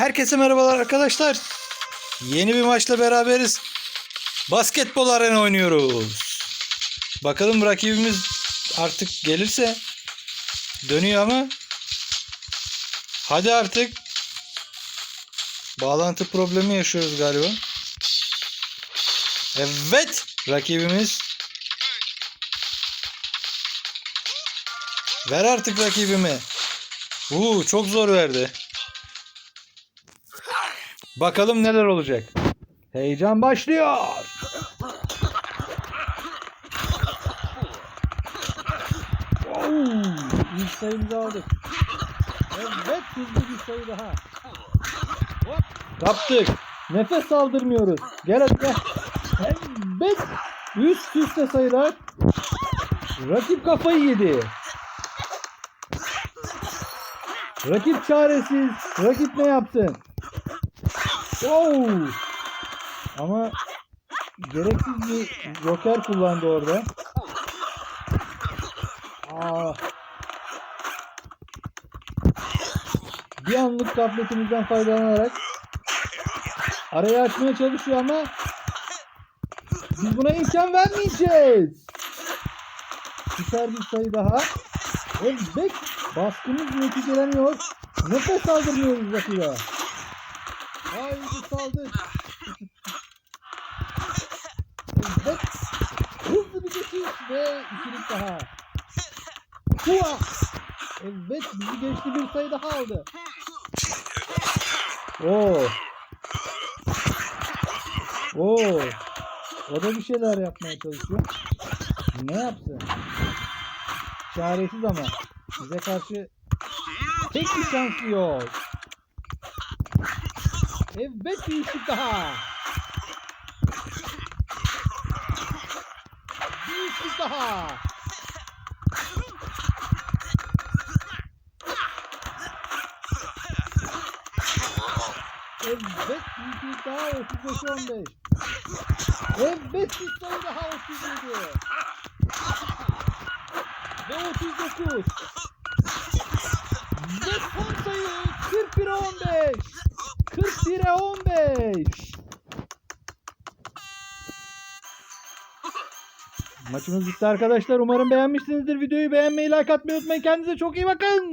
Herkese merhabalar arkadaşlar. Yeni bir maçla beraberiz. Basketbol arena oynuyoruz. Bakalım rakibimiz artık gelirse dönüyor ama hadi artık bağlantı problemi yaşıyoruz galiba. Evet rakibimiz ver artık rakibimi. Uuu çok zor verdi. Bakalım neler olacak. Heyecan başlıyor. Oo, ilk sayımızı aldık. Evet hızlı bir sayı daha. Hop, kaptık. Nefes aldırmıyoruz. Gel hadi gel. Evet. Üst üste sayılar. Rakip kafayı yedi. Rakip çaresiz. Rakip ne yapsın? Wow. Ama gereksiz bir joker kullandı orada. Aa. Bir anlık gafletimizden faydalanarak arayı açmaya çalışıyor ama biz buna imkan vermeyeceğiz. Süper bir sayı daha. Evet. Baskımız neticeleniyor. Nefes aldırmıyoruz rakibe. Haydi saldır. Evet. Hızlı bir geçiş ve ikilik daha. Hua. Evet bizi geçti bir sayı daha aldı. Oo. Oo. O da bir şeyler yapmaya çalışıyor. Ne yapsın? Çaresiz ama. Bize karşı tek bir şansı yok. Evet bir üçlük daha. Bir üçlük daha. Evet bir üçlük daha 35 15. Evet bir sayı daha 37. Ve 39. Ve son sayı 41'e 15. 41'e 15. Maçımız bitti arkadaşlar. Umarım beğenmişsinizdir. Videoyu beğenmeyi, like atmayı unutmayın. Kendinize çok iyi bakın.